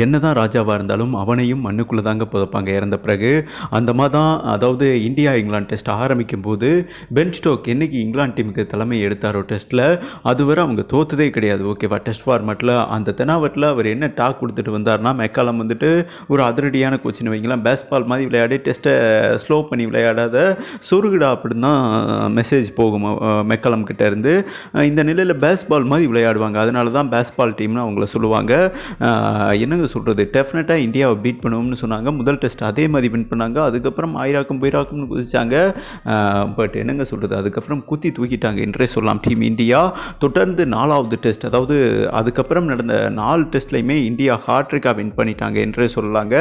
என்னதான் ராஜாவாக இருந்தாலும் அவனையும் மண்ணுக்குள்ளே தாங்க புதைப்பாங்க. இறந்த பிறகு அந்த மாதிரி தான் அதாவது இந்தியா இங்கிலாந்து டெஸ்ட் ஆரம்பிக்கும் போது பென் ஸ்டோக் என்னைக்கு இங்கிலாந்து டீமுக்கு தலைமை எடுத்தாரோ டெஸ்ட்டில் அதுவரை அவங்க தோத்ததே கிடையாது. ஓகேவா டெஸ்ட் ஃபார்மேட்டில் அந்த தெனாவட்டில் அவர் என்ன டாக் கொடுத்துட்டு வந்தார்னா மெக்காலம் வந்துட்டு ஒரு அதிரடியான கோச்சின்னு வைங்களேன் பேஸ்பால் மாதிரி விளையாடி டெஸ்ட்டை ஸ்லோ பண்ணி விளையாடாத சுருகுடா அப்படின்னு தான் மெசேஜ் போகும் மெக்காலம் கிட்ட இருந்து. இந்த நிலையில் பேஸ்பால் மாதிரி விளையாடுவாங்க. அதனால தான் பேஸ்பால் டீம்னு அவங்கள சொல்லுவாங்க. என்னங்க என்னங்க சொல்கிறது டெஃபினட்டாக இந்தியாவை பீட் பண்ணுவோம்னு சொன்னாங்க. முதல் டெஸ்ட் அதே மாதிரி வின் பண்ணாங்க. அதுக்கப்புறம் ஆயிராக்கும் போயிராக்கும்னு குதிச்சாங்க. பட் என்னங்க சொல்கிறது அதுக்கப்புறம் குத்தி தூக்கிட்டாங்க என்றே சொல்லலாம். டீம் இந்தியா தொடர்ந்து நாலாவது டெஸ்ட் அதாவது அதுக்கப்புறம் நடந்த நாலு டெஸ்ட்லையுமே இந்தியா ஹாட்ரிக்காக வின் பண்ணிட்டாங்க என்றே சொல்லலாங்க.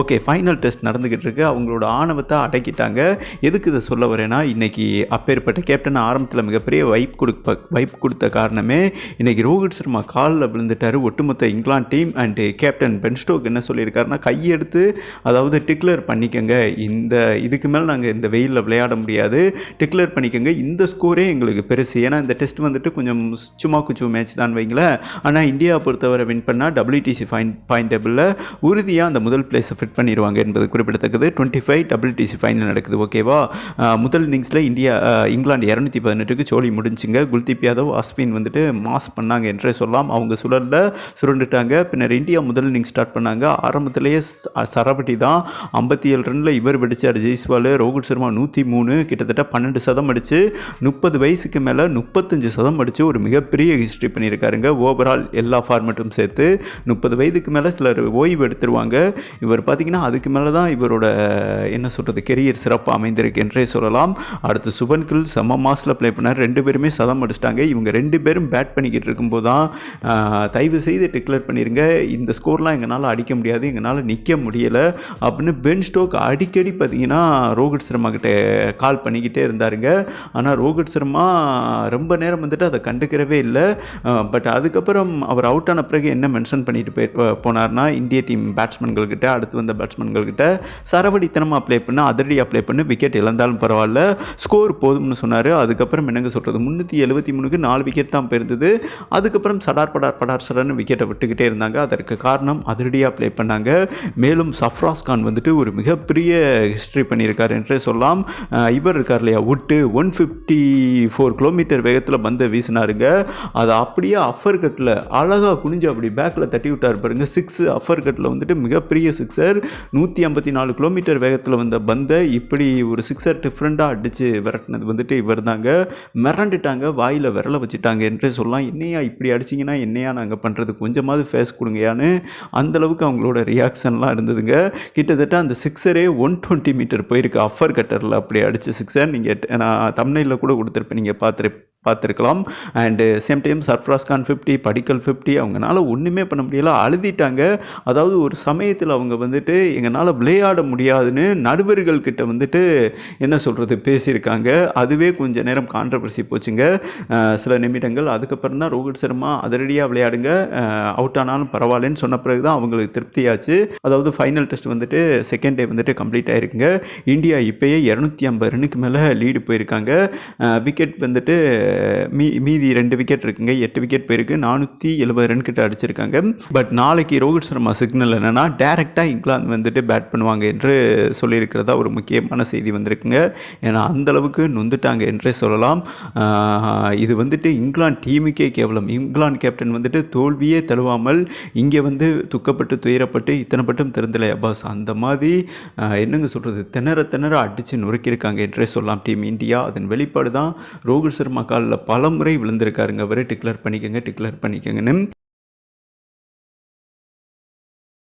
ஓகே ஃபைனல் டெஸ்ட் நடந்துக்கிட்டு இருக்கு. அவங்களோட ஆணவத்தை அடக்கிட்டாங்க. எதுக்கு இதை சொல்ல வரேன்னா இன்றைக்கி அப்பேற்பட்ட கேப்டன் ஆரம்பத்தில் மிகப்பெரிய வைப் கொடுப்ப வைப் கொடுத்த காரணமே இன்றைக்கி ரோஹித் சர்மா காலில் விழுந்துட்டார். ஒட்டுமொத்த England team and captain captain Ben Stokes என்ன சொல்லியிருக்காருன்னா கையெடுத்து அதாவது டிக்ளேர் பண்ணிக்கங்க. இந்த இதுக்கு மேலே நாங்கள் இந்த வெயிலில் விளையாட முடியாது. டிக்ளேர் பண்ணிக்கங்க. இந்த ஸ்கோரே எங்களுக்கு பெருசு. ஏன்னா இந்த டெஸ்ட் வந்துட்டு கொஞ்சம் சும்மா குச்சு மேட்ச் தான் வைங்களேன். ஆனால் இந்தியா பொறுத்தவரை வின் பண்ணால் டபிள்யூடிசி ஃபைன் பாயிண்ட் டேபிளில் உறுதியாக அந்த முதல் பிளேஸை ஃபிட் பண்ணிடுவாங்க என்பது குறிப்பிடத்தக்கது. டுவெண்ட்டி ஃபைவ் டபிள்யூடிசி ஃபைனல் நடக்குது ஓகேவா முதல் இன்னிங்ஸில் இந்தியா இங்கிலாந்து இரநூத்தி பதினெட்டுக்கு சோழி முடிஞ்சுங்க. குல்தீப் யாதவ் அஸ்வின் வந்துட்டு மாஸ் பண்ணாங்க என்றே சொல்லலாம். அவங்க சுழலில் சுருண்டுட்டாங்க. பின்னர் இந்தியா முதல் இன்னிங்ஸ் ஸ்டார்ட் பண்ணாங்க. ஆரம்பத்திலேயே சரபட்டி தான். ஐம்பத்தி ஏழு ரனில் இவர் வெடிச்சார். ஜெய்ஸ்வால் ரோஹித் சர்மா நூற்றி மூணு கிட்டத்தட்ட பன்னெண்டு சதம் அடித்து முப்பது வயசுக்கு மேலே முப்பத்தஞ்சு சதம் அடித்து ஒரு மிகப்பெரிய ஹிஸ்ட்ரி பண்ணியிருக்காருங்க. ஓவரால் எல்லா ஃபார்மேட்டும் சேர்த்து முப்பது வயதுக்கு மேலே சிலர் ஓய்வு எடுத்துருவாங்க. இவர் பார்த்தீங்கன்னா அதுக்கு மேலே தான் இவரோட என்ன சொல்கிறது கெரியர் சிறப்பாக அமைந்திருக்கு என்றே சொல்லலாம். அடுத்து சுபன் கில் செம்ம மாஸில் ப்ளே பண்ணார். ரெண்டு பேருமே சதம் அடிச்சிட்டாங்க. இவங்க ரெண்டு பேரும் பேட் பண்ணிக்கிட்டு இருக்கும்போது தான் தயவு செய்து டிக்ளேர் பண்ணிடுங்க இந்த ஸ்கோர்லாம் எங்களால் அடிக்க முடியாது எங்களால் நிற்க முடியலை அப்படின்னு பென் ஸ்டோக் அடிக்கடி பார்த்தீங்கன்னா ரோஹித் சர்மா கிட்ட கால் பண்ணிக்கிட்டே இருந்தாருங்க. ஆனால் ரோஹித் சர்மா ரொம்ப நேரம் வந்துட்டு அதை கண்டுக்கிறவே இல்லை. பட் அதுக்கப்புறம் அவர் அவுட் ஆன பிறகு என்ன மென்ஷன் பண்ணிட்டு போய் போனார்னா இந்திய டீம் பேட்ஸ்மேன்கள்கிட்ட அடுத்து வந்த பேட்ஸ்மேன்கள்கிட்ட சரவடித்தனமாக அப்ளை பண்ணால் அதிரடி அப்ளை பண்ணி விக்கெட் இழந்தாலும் பரவாயில்ல ஸ்கோர் போதும்னு சொன்னார். அதுக்கப்புறம் என்னங்க சொல்கிறது முந்நூற்றி எழுபத்தி மூணுக்கு நாலு விக்கெட் தான் போயிருந்தது. அதுக்கப்புறம் சடார் படார் படார் சடார்னு விக்கெட்டை விட்டுக்கிட்டே இருந்தாங்க. அதற்கு காரணம் அதிரடியாக ப்ளே பண்ணாங்க. மேலும் சஃப்ராஸ் கான் வந்துட்டு ஒரு மிகப்பெரிய ஹிஸ்ட்ரி பண்ணியிருக்காரு என்றே சொல்லலாம். இவர் இருக்கார் இல்லையா உட்டு ஒன் ஃபிஃப்டி ஃபோர் கிலோமீட்டர் வேகத்தில் பந்தை வீசினாருங்க. அதை அப்படியே அஃபர் கட்டில் அழகாக குனிஞ்சு அப்படி பேக்கில் தட்டி விட்டார் பாருங்க. சிக்ஸ் அஃபர் கட்டில் வந்துட்டு மிகப்பெரிய சிக்ஸர் நூற்றி ஐம்பத்தி நாலு கிலோமீட்டர் வேகத்தில் வந்த பந்தை இப்படி ஒரு சிக்ஸர் டிஃப்ரெண்ட்டாக அடித்து விரட்டினது வந்துட்டு இவர் தாங்க மிரண்டுட்டாங்க வாயில் விரல வச்சுட்டாங்க என்றே சொல்லலாம். என்னையா இப்படி அடிச்சிங்கன்னா என்னையா நாங்கள் பண்ணுறது கொஞ்சமாவது ஃபேஸ் கொடுங்கயான்னு அந்தளவுக்கு அவங்களோட ரியாக்ஷன்லாம் இருந்ததுங்க. கிட்டத்தட்ட அந்த சிக்ஸரே ஒன் டுவெண்ட்டி மீட்டர் போயிருக்கு அஃபர் கட்டரில் அப்படி அடித்த சிக்ஸர் நீங்கள் நான் தமிழில் கூட கொடுத்துருப்பேன். நீங்கள் பார்த்துருப்பேன் பார்த்துருக்கலாம். And same time Sarfaraz Khan fifty Padikkal fifty அவங்கனால ஒன்றுமே பண்ண முடியல. அழுதிட்டாங்க. அதாவது ஒரு சமயத்தில் அவங்க வந்துட்டு எங்களால் விளையாட முடியாதுன்னு நடுவர்கள் கிட்ட வந்துட்டு என்ன சொல்கிறது பேசியிருக்காங்க. அதுவே கொஞ்சம் நேரம் கான்ட்ரவர்சி போச்சுங்க. சில நிமிடங்கள். அதுக்கப்புறம் தான் ரோஹித் சர்மா அதிரடியாக விளையாடுங்க. அவுட் ஆனாலும் பரவாயில்லன்னு சொன்ன பிறகு தான் அவங்களுக்கு திருப்தியாச்சு. அதாவது ஃபைனல் டெஸ்ட் வந்துட்டு செகண்ட் டே வந்துட்டு கம்ப்ளீட் ஆகிருக்குங்க இந்தியா இப்போயே இரநூத்தி ஐம்பது ரன்னுக்கு மேலே லீடு போயிருக்காங்க. விக்கெட் வந்துட்டு மீ மீதி ரெண்டு விக்கெட் இருக்குங்க. எட்டு விக்கெட் போயிருக்கு. நானூற்றி எழுபது ரன் கிட்ட அடிச்சிருக்காங்க. பட் நாளைக்கு ரோஹித் சர்மா சிக்னல் என்னென்னா டேரெக்டாக இங்கிலாந்து வந்துட்டு பேட் பண்ணுவாங்க என்று சொல்லியிருக்கிறதா ஒரு முக்கியமான செய்தி வந்திருக்குங்க. ஏன்னா அந்தளவுக்கு நொந்துட்டாங்க என்றே சொல்லலாம். இது வந்துட்டு இங்கிலாந்து டீமுக்கே கேவலம். இங்கிலாந்து கேப்டன் வந்துட்டு தோல்வியே தழுவாமல் இங்கே வந்து துக்கப்பட்டு துயரப்பட்டு இத்தனை பட்டும் திறந்தலை. அப்பாஸ் அந்த மாதிரி என்னங்க சொல்கிறது திணற திணற அடித்து நொறுக்கியிருக்காங்க என்றே சொல்லலாம். டீம் இந்தியா அதன் வெளிப்பாடு தான் ரோஹித் சர்மா காலில் பல முறை விழுந்திருக்காருங்க. அவர் டிக்ளேர் பண்ணிக்கங்க டிக்ளேர் பண்ணிக்கோங்கன்னு